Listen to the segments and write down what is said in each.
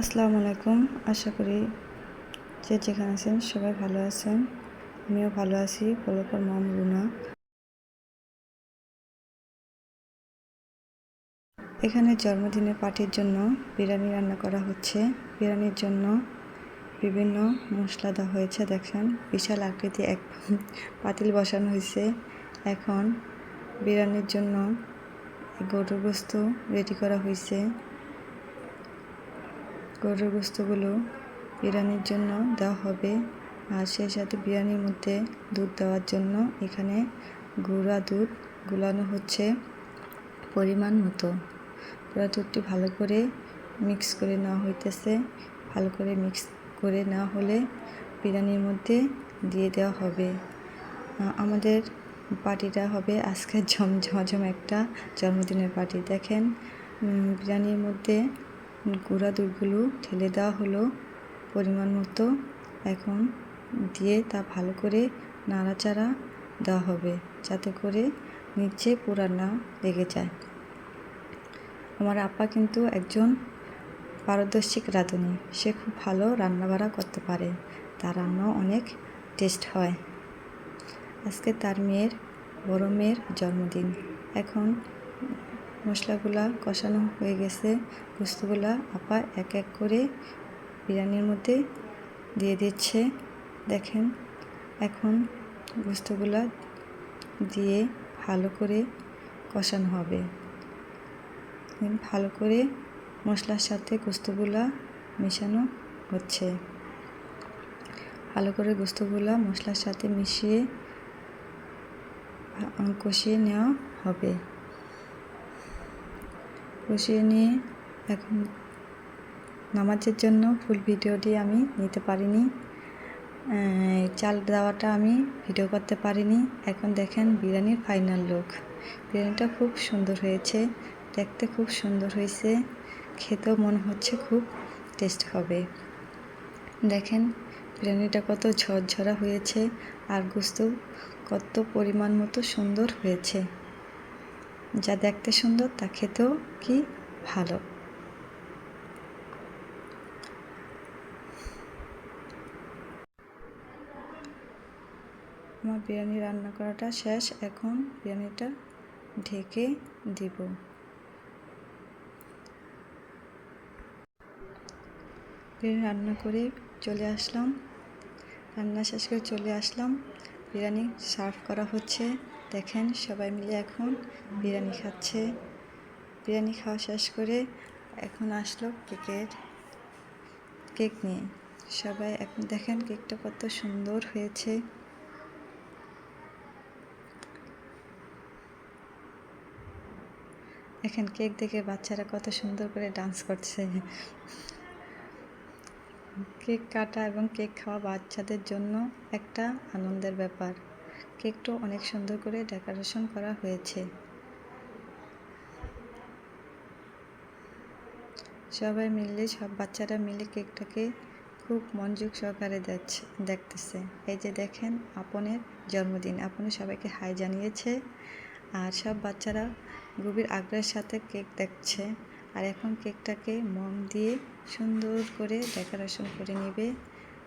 আসসালামু আলাইকুম। আশা করি যে যেখানে আছেন সবাই ভালো আছেন। আমিও ভালো আছি। পলকর মম রুনা এখানে জন্মদিনের পার্টির জন্য বিরিয়ানি রান্না করা হচ্ছে। বিরিয়ানির জন্য বিভিন্ন মশলা দেওয়া হয়েছে, দেখেন। বিশাল আকৃতি এক পাতিল বসানো হয়েছে। এখন বিরিয়ানির জন্য গরুর গোস্ত রেডি করা হয়েছে। গরুর গোস্তগুলো বিরিয়ানির জন্য দেওয়া হবে আর সেই সাথে বিরিয়ানির মধ্যে দুধ দেওয়ার জন্য এখানে গুঁড়া দুধ গুলানো হচ্ছে পরিমাণ মতো। গুঁড়া দুধটি ভালো করে মিক্স করে নেওয়া হইতেছে। ভালো করে মিক্স করে নেওয়া হলে বিরিয়ানির মধ্যে দিয়ে দেওয়া হবে। আমাদের পার্টিটা হবে আজকে ঝমঝম একটা জন্মদিনের পার্টি। দেখেন বিরিয়ানির মধ্যে গুঁড়া দুধগুলো ঢেলে দেওয়া হলো পরিমাণ মতো। এখন দিয়ে তা ভালো করে নাড়াচাড়া দেওয়া হবে যাতে করে নিচে পোড়া না লেগে যায়। আমার আপা কিন্তু একজন পারদর্শিক রাঁধুনি। সে খুব ভালো রান্নাবাড়া করতে পারে। তার রান্নাও অনেক টেস্ট হয়। আজকে তার মেয়ের, বড় মেয়ের জন্মদিন। এখন মশলাগুলা কষানো হয়ে গেছে। গোস্তগুলা আপা এক এক করে বিরিয়ানির মধ্যে দিয়ে দিচ্ছে। দেখেন, এখন গোস্তগুলা দিয়ে ভালো করে কষানো হবে। ভালো করে মশলার সাথে গোস্তগুলা মেশানো হচ্ছে। ভালো করে গোস্তগুলা মশলার সাথে মিশিয়ে কষিয়ে নেওয়া হবে। কষিয়ে নিয়ে এখন নামাজের জন্য ফুল ভিডিওটি আমি নিতে পারিনি। চাল দেওয়াটা আমি ভিডিও করতে পারিনি। এখন দেখেন বিরিয়ানির ফাইনাল লুক বিরিয়ানিটা খুব সুন্দর হয়েছে, দেখতে খুব সুন্দর হয়েছে, খেতেও মনে হচ্ছে খুব টেস্ট হবে। দেখেন বিরিয়ানিটা কত ঝরঝরা হয়েছে, আর গুস্ত কত পরিমাণ মতো সুন্দর হয়েছে। যা দেখতে সুন্দর তা খেতেও কি ভালো? আমার বিরিয়ানি রান্না করাটা শেষ, এখন বিরিয়ানিটা ঢেকে দিব। বিরিয়ানি রান্না করে চলে আসলাম। রান্না শেষ করে চলে আসলাম। বিরিয়ানি সার্ভ করা হচ্ছে। দেখেন সবাই মিলে এখন বিরিয়ানি খাচ্ছে। বিরিয়ানি খাওয়া শেষ করে এখন আসলো কেকের, কেক নিয়ে। সবাই এখন দেখেন কেকটা কত সুন্দর হয়েছে। এখন কেক দেখে বাচ্চারা কত সুন্দর করে ডান্স করছে। কেক কাটা এবং কেক খাওয়া বাচ্চাদের জন্য একটা আনন্দের ব্যাপার। কেকটাও অনেক সুন্দর করে ডেকোরেশন করা হয়েছে। সবাই মিলে, সব বাচ্চারা মিলে কেকটাকে খুব মনোযোগ সহকারে দেখতেছে। এই যে দেখেন আপনের জন্মদিন। আপনি সবাইকে হাই জানিয়েছে। আর সব বাচ্চারা গভীর আগ্রহের সাথে কেক দেখছে। আর এখন কেকটাকে মম দিয়ে সুন্দর করে ডেকোরেশন করে নেবে।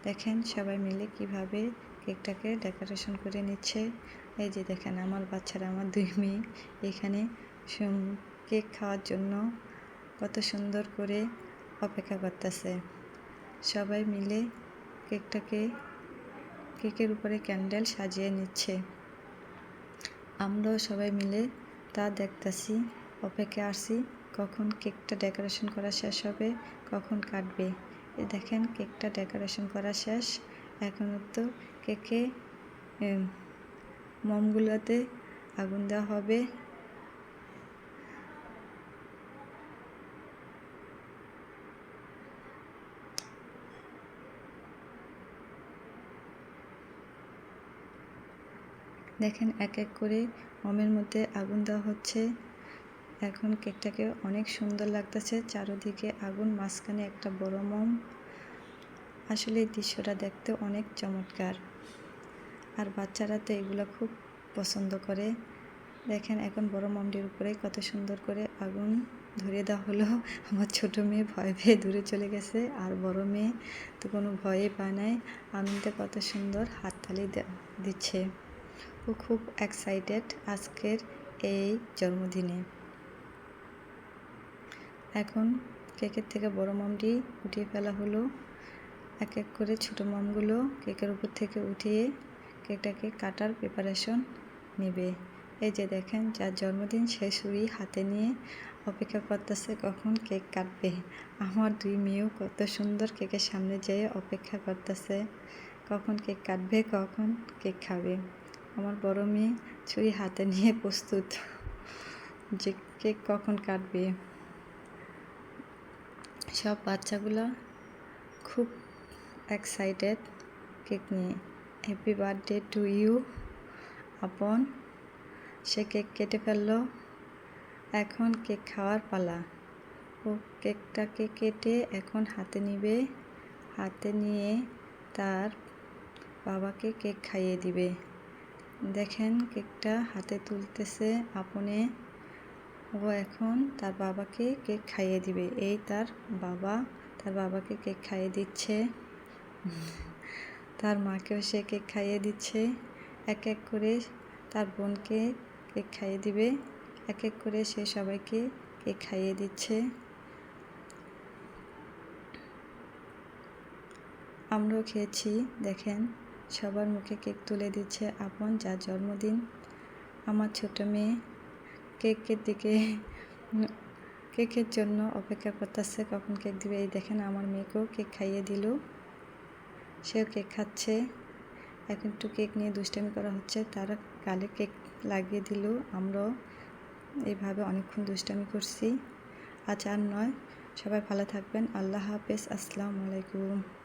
দেখেন সবাই মিলে কীভাবে কেকটাকে ডেকোরেশন করে নিচ্ছে। এই যে দেখেন আমার বাচ্চারা, আমার দুই মেয়ে এখানে কেক খাওয়ার জন্য কত সুন্দর করে অপেক্ষা করতেছে। সবাই মিলে কেকটাকে, কেকের উপরে ক্যান্ডেল সাজিয়ে নিচ্ছে। আমরাও সবাই মিলে তা দেখতেছি, অপেক্ষা আসি কখন কেকটা ডেকোরেশন করা শেষ হবে, কখন কাটবে? এ দেখেন, কেকটা ডেকোরেশন করা শেষ। এখন তো কেকে মমগুলোতে আগুন দেওয়া হবে। দেখেন, এক এক করে মমের মধ্যে আগুন দেওয়া হচ্ছে। এখন কেকটাকে অনেক সুন্দর লাগতেছে। চারোদিকে আগুন, মাঝখানে একটা বড় মোম। আসলে এই দৃশ্যটা দেখতে অনেক চমৎকার। আর বাচ্চারা তো এগুলো খুব পছন্দ করে। দেখেন এখন বড় মমটির উপরে কত সুন্দর করে আগুন ধরে দেওয়া হলো। আমার ছোট মেয়ে ভয় পেয়ে দূরে চলে গেছে, আর বড় মেয়ে তো কোনো ভয়ে পায় নাই। আনন্দে কত সুন্দর হাততালি দিচ্ছে। ও খুব এক্সাইটেড আজকের এই জন্মদিনে। এখন কেকের থেকে বড় মামটি উঠিয়ে ফেলা হলো। এক এক করে ছোটো মামগুলো কেকের উপর থেকে উঠিয়ে কেকটাকে কাটার প্রিপারেশন নেবে। এই যে দেখেন, যার জন্মদিন সে ছুরি হাতে নিয়ে অপেক্ষা করতেছে কখন কেক কাটবে। আমার দুই মেয়েও কত সুন্দর কেকের সামনে যেয়ে অপেক্ষা করতেছে। কখন কেক কাটবে, কখন কেক খাবে। আমার বড় মেয়ে ছুরি হাতে নিয়ে প্রস্তুত যে কেক কখন কাটবে। সব বাচ্চাগুলো খুব এক্সাইটেড কেক নিয়ে। Happy birthday to you Apon. Say cake কেটে ফেলল। এখন কেক খাওয়ার পালা। ও কেকটাকে কেটে এখন হাতে নিবে। হাতে নিয়ে তার বাবাকে কেক খাইয়ে দিবে। দেখেন কেকটা হাতে তুলতেছে আপনে। ও এখন তার বাবাকে কেক খাইয়ে দিবে। এই তার বাবা, তার বাবাকে কেক খাইয়ে দিচ্ছে। তার মাকেও সে কেক খাইয়ে দিচ্ছে। এক এক করে তার বোনকে কেক খাইয়ে দিবে। এক এক করে সে সবাইকে কেক খাইয়ে দিচ্ছে। আমরাও খেয়েছি, দেখেন। সবার মুখে কেক তুলে দিচ্ছে আপন, যার জন্মদিন। আমার ছোট মেয়ে কেকের দিকে, কেকের জন্য অপেক্ষা করতেছে। কখন কেক দিবে? এই দেখেন আমার মেয়েকেও কেক খাইয়ে দিল। সেও কেক খাচ্ছে। এখন একটু কেক নিয়ে দুষ্টামি করা হচ্ছে। তারা গালে কেক লাগিয়ে দিল। আমরাও এইভাবে অনেকক্ষণ দুষ্টামি করছি। আজ আর নয়। সবাই ভালো থাকবেন। আল্লাহ হাফেজ। আসসালামু আলাইকুম।